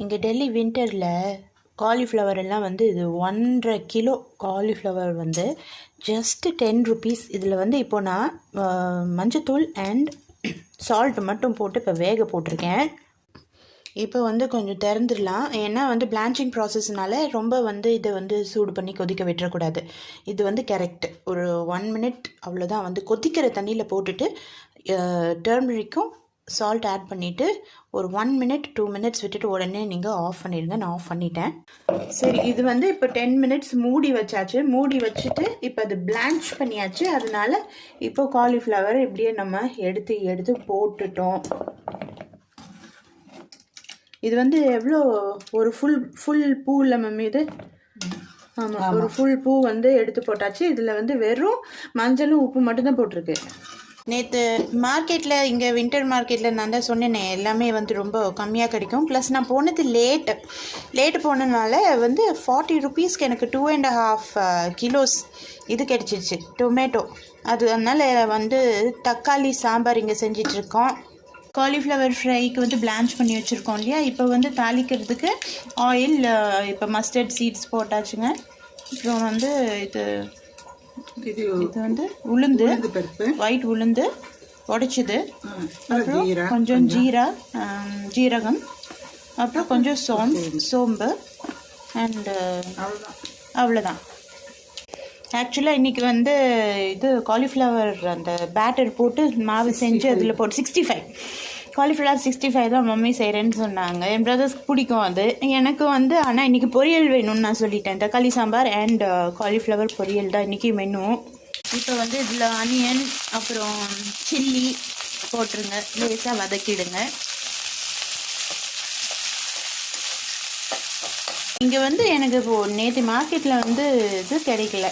இங்கே டெல்லி வின்டரில் காலிஃப்ளவர் எல்லாம் வந்து இது ஒன்றரை கிலோ காலிஃப்ளவர் வந்து ஜஸ்ட்டு டென் ருபீஸ் இதில் வந்து இப்போ நான் மஞ்சத்தூள் அண்ட் சால்ட் மட்டும் போட்டு இப்போ வேக போட்டிருக்கேன். இப்போ வந்து கொஞ்சம் திறந்துடலாம். ஏன்னா வந்து பிளான்ச்சிங் ப்ராசஸ்னால ரொம்ப வந்து இதை வந்து சூடு பண்ணி கொதிக்க விட்டுறக்கூடாது. இது வந்து கரெக்ட் ஒரு ஒன் மினிட் அவ்வளோதான் வந்து கொதிக்கிற தண்ணியில் போட்டுட்டு டர்மரிக்கும் சால்ட் ஆட் பண்ணிவிட்டு ஒரு ஒன் மினிட் டூ மினிட்ஸ் விட்டுட்டு உடனே நீங்கள் ஆஃப் பண்ணிடுங்க. நான் ஆஃப் பண்ணிட்டேன். சரி இது வந்து இப்போ டென் மினிட்ஸ் மூடி வச்சாச்சு. மூடி வச்சுட்டு இப்போ அது பிளான்ச் பண்ணியாச்சு. அதனால இப்போ காலிஃப்ளவர் இப்படியே நம்ம எடுத்து எடுத்து போட்டுட்டோம். இது வந்து எவ்வளோ? ஒரு ஃபுல் ஃபுல் பூ இல்லை மேம் இது? ஆமாம் ஒரு ஃபுல் பூ வந்து எடுத்து போட்டாச்சு. இதில் வந்து வெறும் மஞ்சளும் உப்பு மட்டும்தான் போட்டிருக்கு. நேற்று மார்க்கெட்டில் இங்கே வின்டர் மார்க்கெட்டில் நான் தான் சொன்னேனே எல்லாமே வந்து ரொம்ப கம்மியாக கிடைக்கும். ப்ளஸ் நான் போனது லேட்டு லேட்டு போனதுனால வந்து ஃபார்ட்டி ருபீஸ்க்கு எனக்கு டூ அண்ட் ஹாஃப் கிலோஸ் இது கிடச்சிருச்சு டொமேட்டோ அது அதனால் வந்து தக்காளி சாம்பார் இங்கே செஞ்சிட்ருக்கோம். காலிஃப்ளவர் ஃப்ரைக்கு வந்து பிளான்ச் பண்ணி வச்சுருக்கோம் இல்லையா? இப்போ வந்து தாளிக்கிறதுக்கு ஆயில் இப்போ மஸ்டர்ட் சீட்ஸ் போட்டாச்சுங்க. அப்புறம் வந்து இது இது இது வந்து உளுந்து பருப்பு. ஒயிட் உளுந்து உடைச்சது. அப்புறம் கொஞ்சம் ஜீரா ஜீரகம். அப்புறம் கொஞ்சம் சோம் சோம்பு அண்டு அவ்வளோதான். ஆக்சுவலாக இன்றைக்கி வந்து இது காலிஃப்ளவர் அந்த பேட்டர் போட்டு மாவு செஞ்சு அதில் போட்டு sixty five cauliflower sixty five தான் மம்மி செய்கிறேன்னு சொன்னாங்க. என் பிரதர்ஸ்க்கு பிடிக்கும் அது. எனக்கு வந்து ஆனால் இன்றைக்கி பொரியல் வேணும்னு நான் சொல்லிட்டேன். தக்காளி சாம்பார் அண்ட் காலிஃப்ளவர் uh, பொரியல் தான் இன்றைக்கி மெனு இப்போ வந்து இதில் ஆனியன் அப்புறம் சில்லி போட்டுருங்க. லேசாக வதக்கிடுங்க. இங்கே வந்து எனக்கு இப்போ நேற்று மார்க்கெட்டில் வந்து இது கிடைக்கல.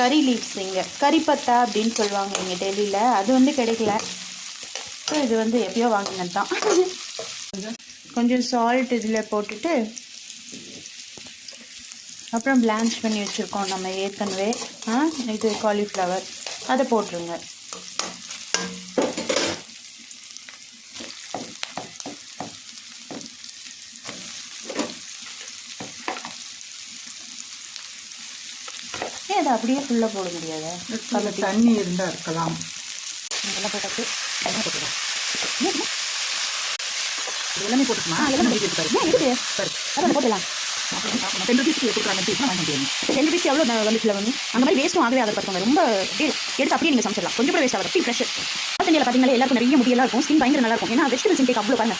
கறி லீவ்ஸ் இங்கே. கறிப்பத்தா அப்படின்னு சொல்லுவாங்க இங்கே டெல்லியில். அது வந்து கிடைக்கல. ஸோ இது வந்து எப்பயோ வாங்கினது தான் கொஞ்சம் சால்ட் இதில் போட்டுட்டு அப்புறம் பிளான்ச் பண்ணி வச்சுருக்கோம். நம்ம ஏற்கனவே ஆ இது காலிஃப்ளவர் அதை போட்டுருங்க. ஏன் அதை அப்படியே ஃபுல்லாக போட முடியாது? தண்ணி இருந்தால் இருக்கலாம். இதெல்லாம் போட்டாச்சு என்ன போட்டுக்கலாம் இது எல்லாமே போட்டுக்கமா? எல்லாமே முடிஞ்சு பாருங்க ஏன் இருக்கு அதான் போட்டுடலாம். டென் ருபீஸ்க்கு கொடுக்குறாங்க டீ வாங்க டென் ருபீஸ் எவ்வளோ வந்துச்சுல வந்து அந்த மாதிரி வேஸ்ட்டும் ஆகவே அதை பார்த்துக்கோங்க ரொம்ப எடுத்து அப்படியே நீங்கள் சமைச்சிடலாம். கொஞ்சம் கூட வேஸ்ட் ஆகாது. ஃப்ரீ ஃப்ரெஷ் நார்த் பார்த்தீங்கன்னா எல்லாருக்கும் நிறைய முடியெல்லாம் இருக்கும். ஸ்கின் பயங்கர நல்லா இருக்கும். ஏன்னா வெஜிடபிள்ஸ் இன்டேக் அவ்வளோ பாருங்க.